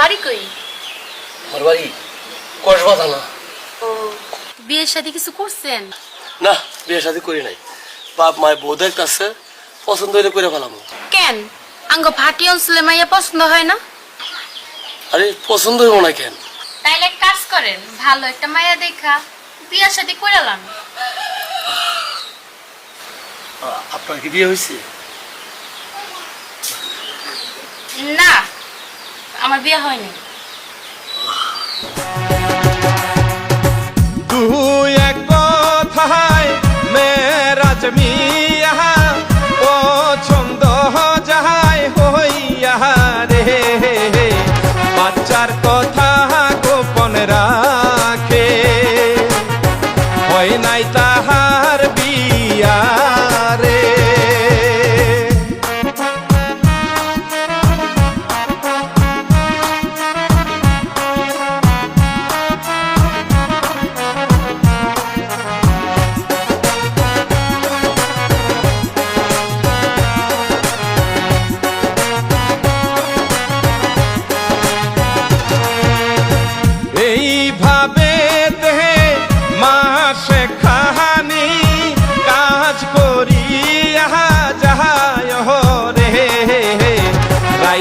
বাড়ি কই? আমার বাড়ি কসবা থানা ও বিয়ের সাথে কিছু করছেন? না বিয়ে শাদি করি নাই। বাপ মায় বউ দেখতেছে পছন্দ হইলে করে ফেলাম। কেন? আঙ্গ ভাটি অঞ্চলে মাইয়া পছন্দ হয় না? আরে পছন্দ হইব না কেন? তাইলে কাজ করেন ভালো একটা মাইয়া দেখা বিয়ার সাথে কইরালাম আ- আপনার কি বিয়ে হয়েছে না আমার বিয়ে হয়নি। দুই এক কথায় মেরাজ মিল se cae.